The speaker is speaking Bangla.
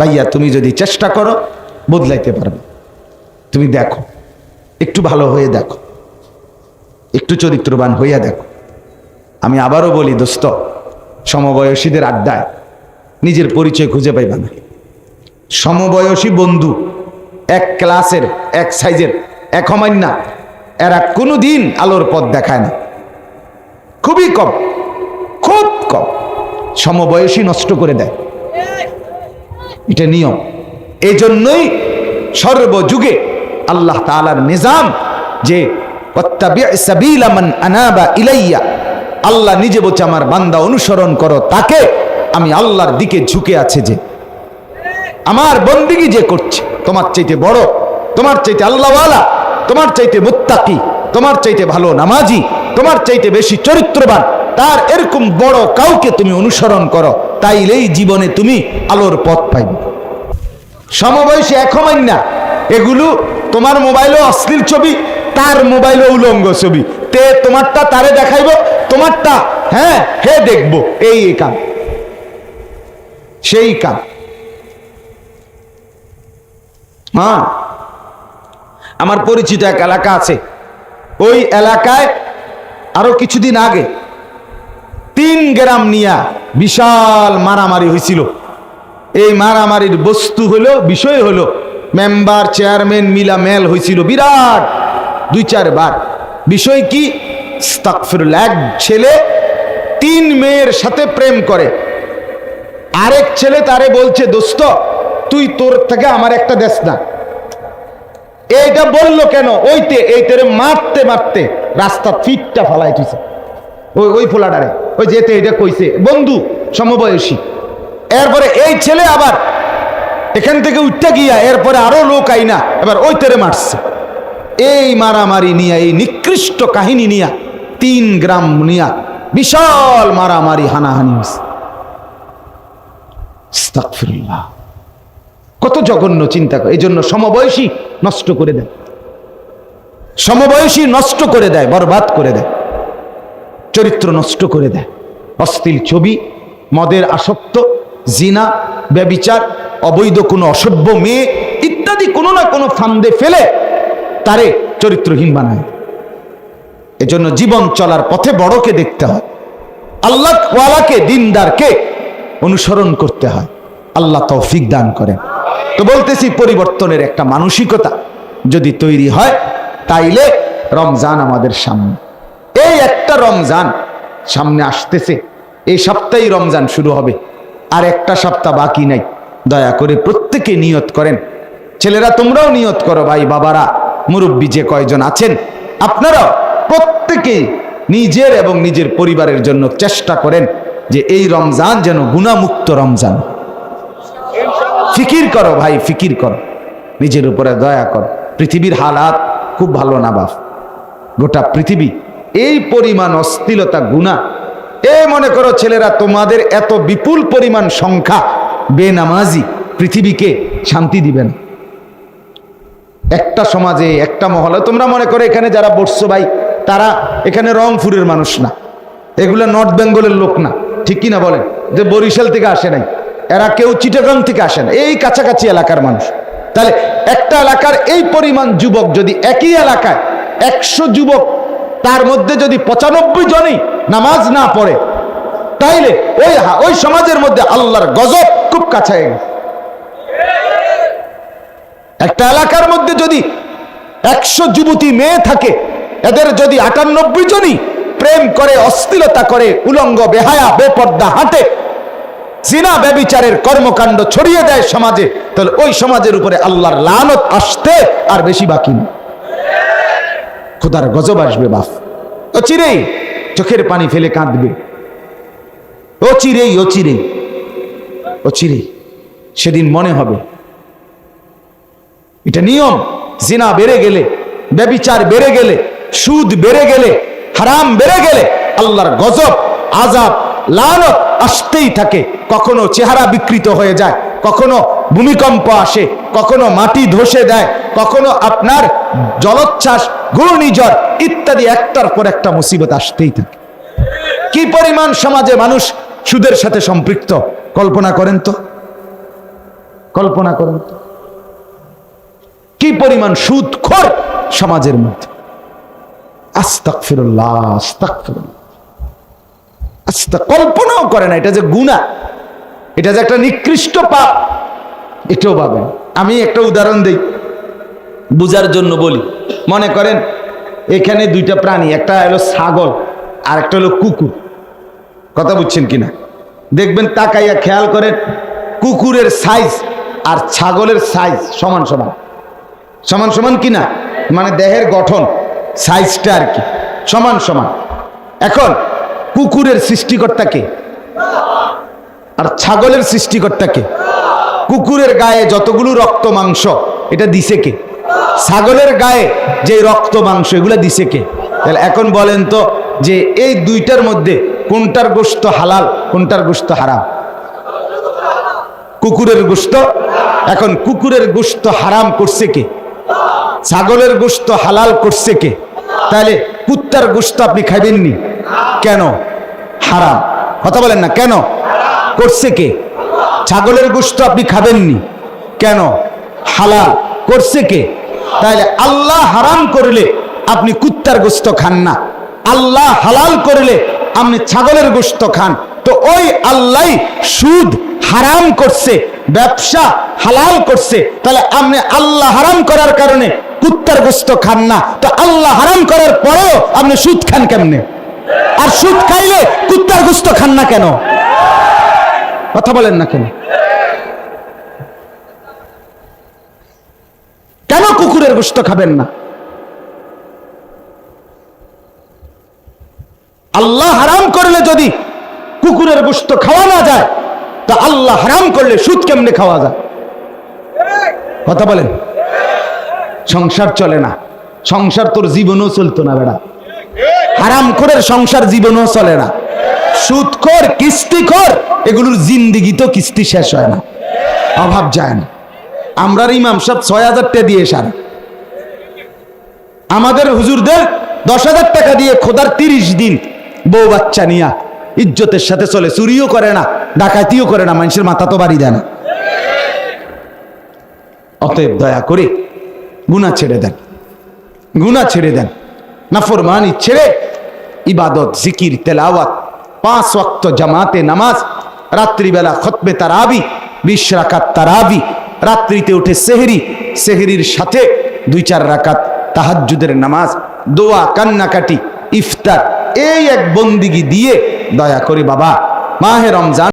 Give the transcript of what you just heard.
ভাইয়া, তুমি যদি চেষ্টা করো, বদলাইতে পারবে। তুমি দেখো, একটু ভালো হয়ে দেখো, একটু চরিত্রবান হইয়া দেখো। আমি আবারও বলি, দোস্ত, সমবয়সীদের আড্ডায় নিজের পরিচয় খুঁজে পাইবা না। সমবয়সী বন্ধু, এক ক্লাসের, এক সাইজের, এক না এরা কোনো দিন আলোর পথ দেখায় না। খুবই কম, খুব কম। সমবয়সী নষ্ট করে দেয়। এটা নিয়ম। এই জন্যই সর্বযুগে আল্লাহ তালার নিজাম যে, "ওয়াত্তাবি' সাবিলা মান আনাবা ইলাইয়া। আল্লাহ নিজে বলছে, আমার বান্দা অনুসরণ করো, তাকে আমি আল্লাহর দিকে ঝুঁকে আছে যে, আমার বন্দিগি যে করছে, তোমার চাইতে বড়, তোমার চাইতে আল্লাহওয়ালা, তোমার চাইতে মুত্তাকি, তোমার চাইতে ভালো নামাজি, তোমার চাইতে বেশি চরিত্রবান, তার এরকম বড় কাউকে তুমি অনুসরণ করো। তাইলেই জীবনে তুমি আলোর পথ পাইবে। সমবয়সী এক না এগুলো তোমার মোবাইলে অশ্লীল ছবি, তার মোবাইলে উলঙ্গ ছবি। তে তোমারটা তারে দেখাইব, তোমারটা হ্যাঁ হে দেখব, এই এই কাম সেই কাম হ্যাঁ আমার পরিচিত এক এলাকা আছে। ওই এলাকায় আরও কিছুদিন আগে তিন গ্রাম নিয়া বিশাল মারামারি হয়েছিল এই মারামারির বস্তু হলো বিষয় হলো মেম্বার চেয়ারম্যান মিলা মেল হয়েছিল বিরাট দুই চারবার। বিষয় কি? ইস্তাগফিরুল্লাহ, এক ছেলে তিন মেয়ের সাথে প্রেম করে। আরেক ছেলে তারে বলছে দোস্ত তুই তোর থেকে আমার একটা দেশ না। এইটা বলল কেন? ওইতে এই তেরে মারতে মারতে রাস্তা ফিটটা ফালাই তুইছে। ওই ওই ফোলাডারে। ওই যেতে এটা কইছে, বন্ধু সমবয়সী। এরপরে এই ছেলে আবার এখান থেকে উঠতে গিয়া এরপরে আরও লোক আইনা, এবার ওই তেরে মারছে। এই মারামারি নিয়া, এই নিকৃষ্ট কাহিনী নিয়া, তিন গ্রাম নিয়া বিশাল মারামারি হানাহানি কত জঘন্য চিন্তা করে এই জন্য সমবয়সী নষ্ট করে দেয়। সমবয়সী নষ্ট করে দেয়, বরবাদ করে দেয়। চরিত্র নষ্ট করে দেয়। অশ্লীল ছবি, মদের আসক্ত, জিনা, ব্যবিচার, অবৈধ কোনো অসভ্য মেয়ে ইত্যাদি কোনো না কোনো ফান্দে ফেলে তারে চরিত্রহীন বানায়। এজন্য জীবন চলার পথে বড়কে দেখতে হয়। আল্লাহ ওয়ালাকে দিনদারকে অনুসরণ করতে হয়। আল্লাহ তৌফিক দান করেন। তো বলতেছি পরিবর্তনের একটা মানসিকতা যদি তৈরি হয়, তাইলে রমজান আমাদের সামনে। এই একটা রমজান সামনে আসতেছে, এই সপ্তাহেই রমজান শুরু হবে, আর একটা সপ্তাহ বাকি নাই। দয়া করে প্রত্যেকে নিয়ত করেন। ছেলেরা, তোমরাও নিয়ত করো ভাই, বাবারা, মুরব্বী যে কয়জন আছেন, আপনারাও প্রত্যেকে নিজের এবং নিজের পরিবারের জন্য চেষ্টা করেন যে এই রমজান যেন গুণামুক্ত রমজান। ফিকির করো ভাই, ফিকির করো। নিজের উপরে দয়া করো। পৃথিবীর হালাত খুব ভালো না বাপ। গোটা পৃথিবী এই পরিমাণ অস্থিলতা গুণা। এ মনে করো ছেলেরা, তোমাদের এত বিপুল পরিমাণ সংখ্যা বেনামাজি পৃথিবীকে শান্তি দিবে না। একটা সমাজে, একটা মহলে, তোমরা মনে করো এখানে যারা বসছো ভাই, তারা এখানে রংপুরের মানুষ না। এগুলো নর্থ বেঙ্গলের লোক না। ঠিক কিনা বলেন? যে বরিশাল থেকে আসে নাই, এরা কেউ চিটাগাং থেকে আসে না। এই কাছাকাছি এলাকার মানুষ। তাহলে একটা এলাকার এই পরিমাণ যুবক যদি একই এলাকায় একশো যুবক তার মধ্যে যদি পঁচানব্বই জনই নামাজ না পড়ে, তাইলে ওই ওই সমাজের মধ্যে আল্লাহর গজব খুব কাছায় একটা এলাকার মধ্যে যদি একশো যুবতী মেয়ে থাকে, এদের যদি আটানব্বই জনই প্রেম করে, অশ্লীলতা করে, উলঙ্গ, বেহায়া, বেপর্দা, হাঁটে, জিনা ব্যবিচারের কর্মকাণ্ড ছড়িয়ে দেয় সমাজে, তাহলে ওই সমাজের উপরে আল্লাহর লানত আসতে আর বেশি বাকি নেই। খোদার গজব আসবে, বাপ। ও চিরেই চোখের পানি ফেলে কাঁদবে। ও চিরেই ও চিরেই ও চিরেই, সেদিন মনে হবে। এটা নিয়ম, জিনা বেড়ে গেলে, ব্যবিচার বেড়ে গেলে, সুদ বেড়ে গেলে, হারাম বেড়ে গেলে, আল্লাহর গজব আজাব লানত আসতেই থাকে। কখনো চেহারা বিকৃত হয়ে যায়, কখনো ভূমিকম্প আসে, কখনো মাটি ধসে দেয় কখনো আপনার জলোচ্ছ্বাস, ঘূর্ণিঝড় ইত্যাদি একটার পর একটা মুসিবত আসতেই থাকে। কি পরিমাণ সমাজে মানুষ সুদের সাথে সম্পৃক্ত? কল্পনা করেন তো। কল্পনা করুন তো। কি পরিমাণ সুদ খোর সমাজের মধ্যে। কল্পনাও করে না, এটা যে গুণা এটা যে একটা নিকৃষ্ট পাপ। এটাও পাবেন। আমি একটা উদাহরণ দিই, বুঝার জন্য বলি। মনে করেন, এখানে দুইটা প্রাণী, একটা হলো ছাগল আর একটা হলো কুকুর। কথা বুঝছেন কিনা? দেখবেন তাকাইয়া খেয়াল করেন, কুকুরের সাইজ আর ছাগলের সাইজ সমান সমান। সমান সমান কিনা? মানে দেহের গঠন সাইজটা আর কি, সমান সমান। এখন, কুকুরের সৃষ্টিকর্তাকে আর ছাগলের সৃষ্টিকর্তা কে? কুকুরের গায়ে যতগুলো রক্ত মাংস, এটা দিছে কে? ছাগলের গায়ে যে রক্ত মাংস, এগুলো দিছে কে? তাহলে এখন বলেন তো যে এই দুইটার মধ্যে কোনটার গোস্ত হালাল, কোনটার গোস্ত হারাম? কুকুরের গোস্ত এখন কুকুরের গোস্ত হারাম করছে কে? ছাগলের গোস্ত হালাল করছে কে? তাহলে কুত্তার গোস্ত আপনি খাইবেননি? কেন? হারাম। কথা বলেন না, কেন? করছে কে? ছাগলের গোস্ত আপনি খাবেননি? কেন? হালাল। করছে কে? তাহলে আল্লাহ হারাম করলে আপনি কুত্তার গোস্ত খান না। আল্লাহ হালাল করলে আপনি ছাগলের গোস্ত খান। তো ওই আল্লাহ সুদ হারাম করছে, ব্যবসা হালাল করছে তাহলে আপনি আল্লাহ হারাম করার কারণে কুত্তার গোস্ত খান না। তো আল্লাহ হারাম করার পরেও আপনি সুদ খান কেমনে? আর সুদ খাইলে কুত্তার গোস্ত খান না কেন? কথা বলেন না কেন? কেন কুকুরের গোস্ত খাবেন না? আল্লাহ হারাম করলে যদি কুকুরের গোস্ত খাওয়া না যায়, তা আল্লাহ হারাম করলে সুদ কেমনে খাওয়া যায়? কথা বলেন। সংসার চলে না। সংসার তোর জীবনও চলতো না বেড়া। হারাম করে সংসার জীবনও চলে না। সুদখোর, কিস্তিখোর, এগুলোর জিন্দিগি তো কিস্তি শেষ হয় না। অভাব যায় না। আমরা ইমাম সব ছয় হাজার টাকা দিয়ে সারা। আমাদের হুজুরদের দশ হাজার টাকা দিয়ে খোদার তিরিশ দিন বউ বাচ্চা নিয়া ইজ্জতের সাথে চলে, চুরিও করে না, ডাকাতিও করে না, মানুষের মাথা তো বাড়ি দেয় না। অতএব দয়া করে গুণা ছেড়ে দেন। গুণা ছেড়ে দেন। নাফরমানি ছেড়ে ইবাদত, জিকির, তেলাওয়াত পাঁচ ওয়াক্ত জামাতে নামাজ, রাত্রিবেলা খতবে তারাবি, বিশ রাকাত তারাবি, রাত্রিতে উঠে সেহরি, সেহরির সাথে দুই চার রাকাত তাহাজ্জুদের নামাজ, দোয়া, কান্নাকাটি, ইফতার, এই এক বন্দিগি দিয়ে দয়া করে বাবা, মাহে রমজান